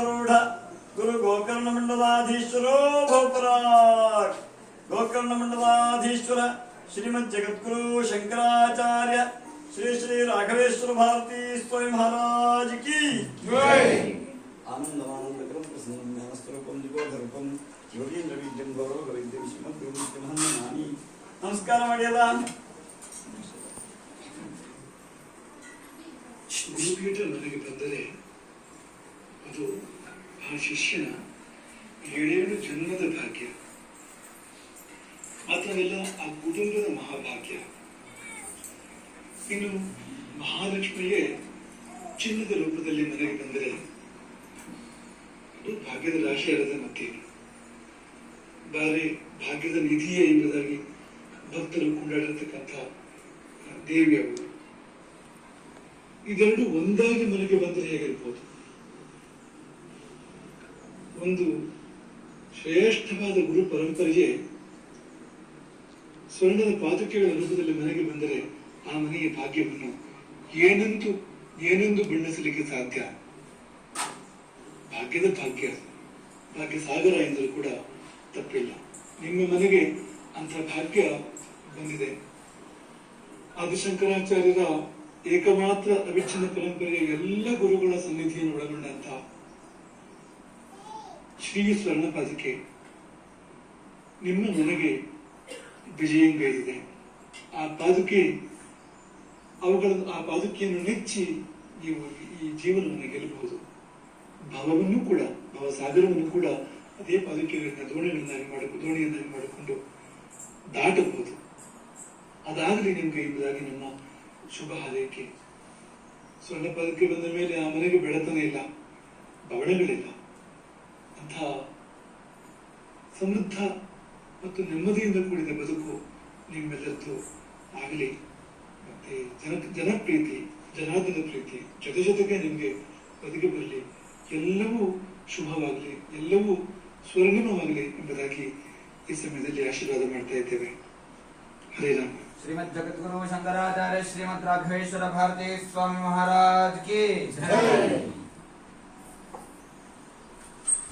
శ్రీగుణారూఢ గురు గోకర్ణ మండలాధీశ్వరో భోపరాక్ గోకర్ణ మండలాధీశ్వర శ్రీమద్ జగద్గురు శంకరాచార్య శ్రీ శ్రీ రాఘవేశ్వర భారతీ స్వామి మహారాజ్కి నమస్కారం అడిగదా పెద్దదే ಅದು ಆ ಶಿಷ್ಯನ ಏಳೇಳು ಜನ್ಮದ ಭಾಗ್ಯ ಮಾತ್ರವಲ್ಲ ಆ ಕುಟುಂಬದ ಮಹಾಭಾಗ್ಯ ಇನ್ನು ಮಹಾಲಕ್ಷ್ಮಿಯೇ ಚಿನ್ನದ ರೂಪದಲ್ಲಿ ಮನೆಗೆ ಬಂದರೆ ಅದು ಭಾಗ್ಯದ ರಾಶಿ ಅಲ್ಲದೆ ಮತ್ತೇನು ಬಾರಿ ಭಾಗ್ಯದ ನಿಧಿಯೇ ಎಂಬುದಾಗಿ ಭಕ್ತರು ಕೊಂಡಾಡಿರ್ತಕ್ಕಂಥ ದೇವಿಯವರು ಇದೆರಡು ಒಂದಾಗಿ ಮನೆಗೆ ಬಂದರೆ ಹೇಗಿರ್ಬೋದು ಒಂದು ಶ್ರೇಷ್ಠವಾದ ಗುರು ಪರಂಪರೆಗೆ ಸ್ವರ್ಣದ ಪಾದುಕೆಗಳ ರೂಪದಲ್ಲಿ ಮನೆಗೆ ಬಂದರೆ ಆ ಮನೆಯ ಭಾಗ್ಯವನ್ನು ಏನೆಂದು ಏನೆಂದು ಬಣ್ಣಿಸಲಿಕ್ಕೆ ಸಾಧ್ಯ? ಭಾಗ್ಯದ ಭಾಗ್ಯ ಭಾಗ್ಯ ಸಾಗರ ಎಂದರೂ ಕೂಡ ತಪ್ಪಿಲ್ಲ. ನಿಮ್ಮ ಮನೆಗೆ ಅಂತ ಭಾಗ್ಯ ಬಂದಿದೆ. ಆದಿಶಂಕರಾಚಾರ್ಯರ ಏಕಮಾತ್ರ ಅವಿಚ್ಛಿನ್ನ ಪರಂಪರೆಯ ಎಲ್ಲ ಗುರುಗಳ ಸನ್ನಿಧಿಯನ್ನು ಒಳಗೊಂಡಂತ ಶ್ರೀ ಸ್ವರ್ಣ ಪಾದಕೆ ನಿಮ್ಮ ನನಗೆ ವಿಜಯಂಗೈದಿದೆ ಆ ಪಾದುಕೆ ಅವುಗಳನ್ನು ಆ ಪಾದುಕೆಯನ್ನು ನೆಚ್ಚಿ ನೀವು ಈ ಜೀವನವನ್ನು ಗೆಲ್ಲಬಹುದು. ಭವವನ್ನು ಕೂಡ, ಭವಸಾಗರವನ್ನು ಕೂಡ ಅದೇ ಪಾದುಕೆಗಳನ್ನ ದೋಣಿಗಳನ್ನಾಗಿ ಮಾಡಿ ದೋಣಿಯನ್ನಾಗಿ ಮಾಡಿಕೊಂಡು ದಾಟಬಹುದು. ಅದಾಗಲಿ ನಿಮಗೆ ಎಂಬುದಾಗಿ ನಮ್ಮ ಶುಭ ಹಾರೈಕೆ. ಸ್ವರ್ಣ ಪದಕ್ಕೆ ಬಂದ ಮೇಲೆ ಆ ಮನೆಗೆ ಬೆಳತನೇ ಇಲ್ಲ, ಬವಣೆಗಳಿಲ್ಲ. ಅಂಥ ಸಮೃದ್ಧ ಮತ್ತು ನೆಮ್ಮದಿಯಿಂದ ಕೂಡಿದ ಬದುಕು ನಿಮ್ಮೆಲ್ಲದ್ದು ಆಗಲಿ. ಮತ್ತೆ ಜನ ಜನಪ್ರೀತಿ, ಜನಾರ್ದನ ಪ್ರೀತಿ ಜೊತೆ ಜೊತೆಗೆ ನಿಮಗೆ ಬದುಕಿ ಬರಲಿ. ಎಲ್ಲವೂ ಶುಭವಾಗಲಿ, ಎಲ್ಲವೂ ಸ್ವರ್ಗನವಾಗಲಿ ಎಂಬುದಾಗಿ ಈ ಸಮಯದಲ್ಲಿ ಆಶೀರ್ವಾದ ಮಾಡ್ತಾ ಇದ್ದೇವೆ. ಹರೇ ಶ್ರೀಮದ್ ಜಗದ್ಗುರು ಶಂಕರಾಚಾರ್ಯ ಶ್ರೀಮದ್ ರಾಘವೇಶ್ವರ ಭಾರತಿ ಸ್ವಾಮಿ ಮಹಾರಾಜ್ ಕಿ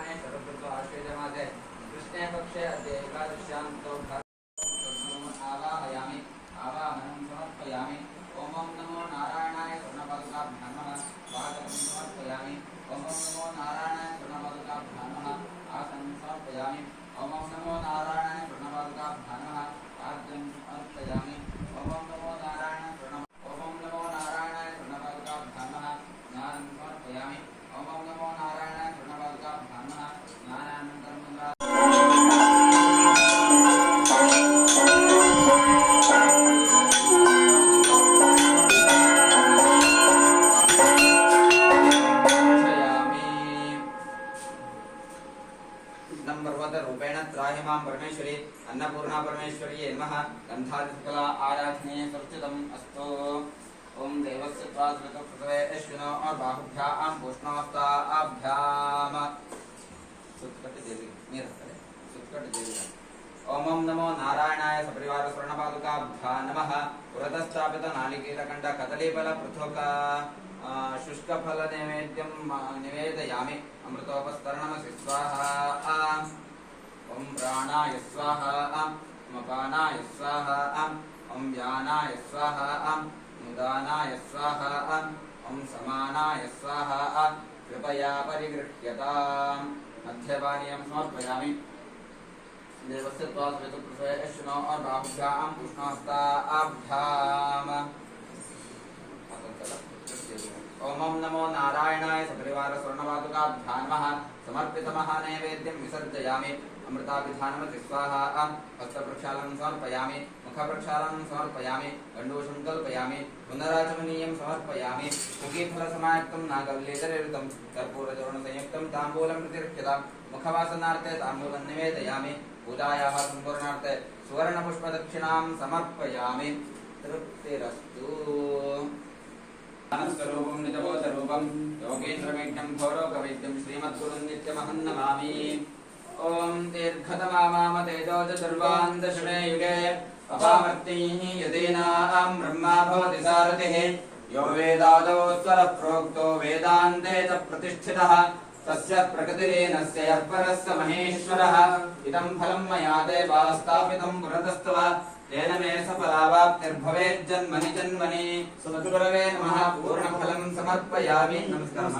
दक्षिणाने शरदृतु आश्वेज मासे कृष्णे पक्षे अद्य एकादश्यान्तो आवाहयामि गन्धादिकला आराधनीय सुरक्षितम् अस्तु। ओम देवस्य प्रासृतो पृथ्वे अश्विनो और बाहुभ्याम पुष्णोस्ताभ्याम सुत्कट देवी निरस्तरे सुत्कट देवी ओम नमो नारायणाय सपरिवार स्वर्णपादुकाभ्या नमः। पुरतस्थापित नालिकेलकण्ड कदलीफल पृथुका शुष्कफल नैवेद्यं निवेदयामि। अमृतोपस्तरणमसि स्वाहा। ओम प्राणाय स्वाहा। मकानाय स्वाहा अम् ॐ व्यानाय स्वाहा अम्, मुदानाय स्वाहा अम् ॐ समानाय स्वाहा अ कृपया परिगृह्यताम्। मध्यपानीयं समर्पयामि। देवस्य त्वास्वेतुप्रसयश्नो राहुभ्याम् कृष्णस्ताभ्याम् ओम नमो नारायणाय सपरिवार स्वर्णपादुकाभ्यां नमः समर्पितमः नैवेद्यं विसर्जयामि। अमृताभिधानमति स्वाहा। हस्तप्रक्षालनं समर्पयामि। मुखप्रक्षालनं समर्पयामि। गण्डूषं कल्पयामि। पुनराचमनीयं समर्पयामि। मुखीफलसमायुक्तं नागवल्लीधरयुतं कर्पूरचूर्णसंयुक्तं ताम्बूलं प्रतिरक्षतां मुखवासनार्थे ताम्बूलं निवेदयामि। पूजायाः सम्पूर्णार्थे सुवर्णपुष्पदक्षिणां समर्पयामि। तृप्तिरस्तु। निजबोधरूपं योगेन्द्रवैद्यं घोरोगवैद्यं श्रीमद्गुरुं नित्यमहं नमामि ॐ दीर्घतमामाम तेजोज सर्वान् दशमे युगे अपामर्त्यैः यदीनां ब्रह्मा भवति सारथिः। यो वेदादौ स्वरः प्रोक्तो वेदान्ते च प्रतिष्ठितः। तस्य प्रकृतिरेनस्य यः परः स महेश्वरः इदं फलं मया देवास्तापितं पुरतस्तव तेन मे सफलावाप्तिर्भवेज्जन्मनि जन्मनि सद्गुरवे नमः पूर्णफलं समर्पयामि नमस्कार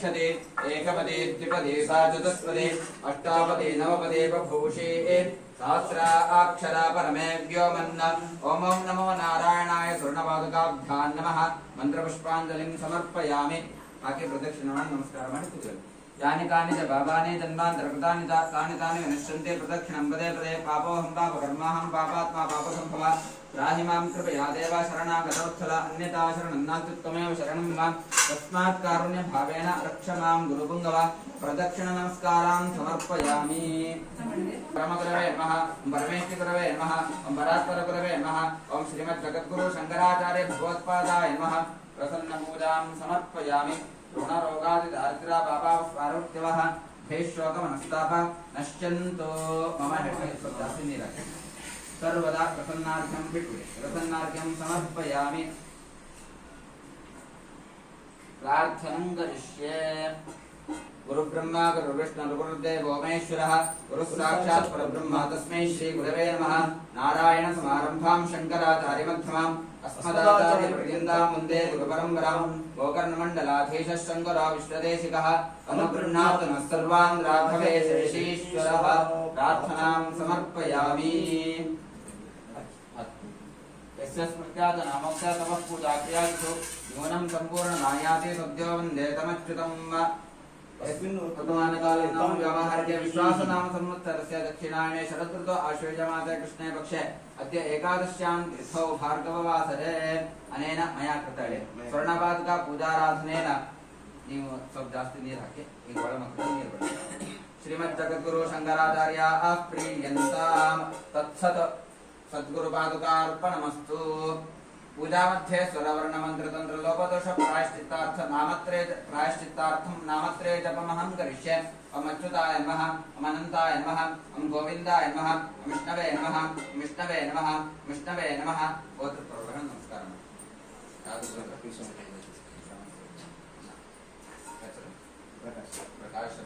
अक्षदे एकपदे त्रिपदे सा चतुष्पदे अष्टापदे नवपदे बभूषे सहस्रा अक्षरा परमे व्योमन्न ओम ओम नमो नारायणाय स्वर्णपादुकाभ्यान् नमः मन्त्रपुष्पाञ्जलिं समर्पयामि आके प्रदक्षिणान् नमस्कारमाणि पूजयन्तु यानि कानि च पापानि जन्मान्तरकृतानि च तानि तानि विनश्यन्ते प्रदक्षिणं पदे पदे पापोऽहं पापकर्माहं पापात्मा पापसम्भव त्राहि माँ कृपया देव शरणागतवत्सल अन्यथा शरणं नास्ति त्वमेव शरणं माँ तस्मात् कारुण्यभावेन रक्ष माँ गुरुपुङ्गव। प्रदक्षिणनमस्कारान् समर्पयामि। परमगुरवे नमः। परमेश्वरगुरवे नमः। परात्परगुरवे नमः। ॐ श्रीमद्जगद्गुरु शङ्कराचार्य भगवत्पादाय नमः। प्रसन्नपूजां समर्पयामि। ऋणरोगादिदारिद्र्या पापापारोग्यवः भेषोकमनस्ताप नश्यन्तो। मम हृदयस्वदासि नीराजि सर्वदा प्रसन्नार्घ्यं विट्वे प्रसन्नार्घ्यं समर्पयामि। प्रार्थनं करिष्ये। गुरुब्रह्मा गुरुविष्णु गुरुदेवो महेश्वरः गुरुः साक्षात् परब्रह्म तस्मै श्रीगुरवे नमः। नारायणसमारम्भां शङ्कराचार्यमध्यमाम् अस्मदाचार्यपर्यन्तां वंदे गुरुपरम्परां गोकर्णमण्डलाधीशः शङ्करो विश्वदेशिकः अनुगृह्णातु नः सर्वान् राघवे श्रीशीश्वरः प्रार्थनां समर्पयामि। यस्य स्मृत्यात् नामोक्त्या तमः पूजाक्रियादिषु न्यूनं सम्पूर्णमायाति सद्यो वंदे तमच्युतम्। यस्मिन् वर्तमानकाले नाम व्यवहार्य विश्वासनाम संवत्सरस्य दक्षिणायने शरदृतो आश्वेजमासे कृष्णे पक्षे अद्य एकादश्यां तिथौ भार्गववासरे अनेन मया कृतळे ಸ್ವರ್ಣಪಾದಕ ಪೂಜಾರಾಧನೇನ ನೀವು ಸ್ವಲ್ಪ ಜಾಸ್ತಿ ನೀರು ಹಾಕಿ ಈಗ ಒಳ ಮಕ್ಕಳು ನೀರು ಬಿಡಿ ಶ್ರೀಮದ್ ಜಗದ್ಗುರು ಶಂಕರಾಚಾರ್ಯ ಪ್ರೀಯಂತಾಂ ತತ್ಸತ್ सद्गुरुपादुकार्पणमस्तु पूजा मध्ये स्वरवर्ण मंत्र तंत्र लोपदोष प्रायश्चितार्थ नामत्रे प्रायश्चितार्थम नामत्रे जपम अहम करिष्ये ओम अच्युताय नमः ओम अनंताय नमः ओम गोविंदाय नमः ओम विष्णुवे नमः ओम विष्णुवे नमः विष्णवे नमः गोत्र प्रवर्धन नमस्कार प्रकाश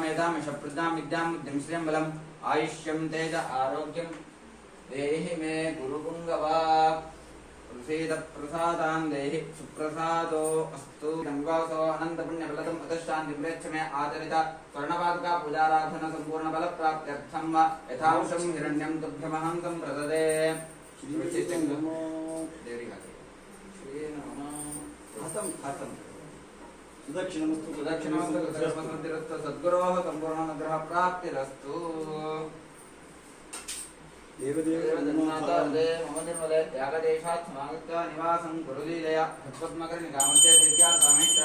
मेधा मिष प्रज्ञा विद्यां बुद्धिं श्रियं आयुष्यम तेज आरोग्यम देहि मे गुरुपुंगवा प्रसीद प्रसादां देहि सुप्रसादो अस्तु। गङ्गासो अनन्तपुण्यफलतम् अतश्चान्ति प्रेच्छ मे आचरित। स्वर्णपादुका पूजाराधन सम्पूर्णफलप्राप्त्यर्थं वा। यथांशं हिरण्यं तुभ्यमहं तं प्रददे श्रीनमो देवरिका श्रीनमो। हतं हतं సుదక్షిణమస్తు సుదక్షిణమస్తు సర్వసంతిరస్తు సంపూర్ణానుగ్రహ ప్రాప్తిరస్తు నివాసం గురులీలయ తత్పద్మకరిణి కామంతే దివ్యా సమేత్ర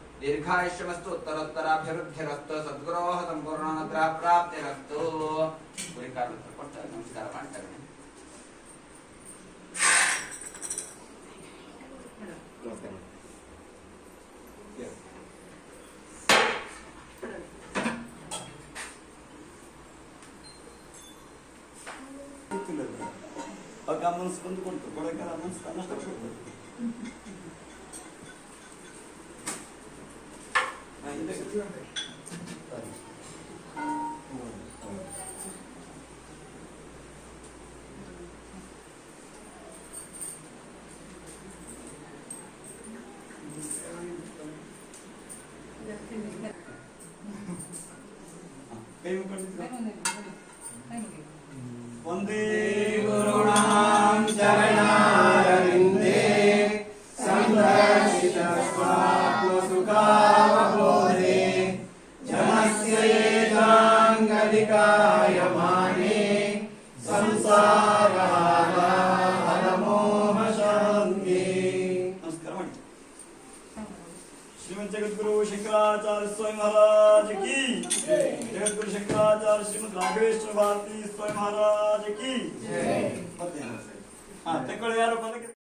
दीर्घायुष्यमस्तु उत्तरोत्तराभिवृद्धिरस्तु सद्गुरोः सम्पूर्णमत्राप्राप्तिरस्तु नमस्कार ಅಮ್ಮನ್ಸ್ಕೊಂಡು ಕೊಡ್ತು ಕೊಡಬೇಕಾದ್ರೆ ಅಮ್ಮನ್ಸ್ ಅನ್ನಷ್ಟು ಕೊಡ್ಬೇಕು अधिकायमाने संसारहारमोह शान्ति श्रीमद जगद्गुरु शंकराचार्य स्वामी महाराज की जगद्गुरु शंकराचार्य श्रीमद राघवेश्वर भारती स्वामी महाराज की हाँ तक यार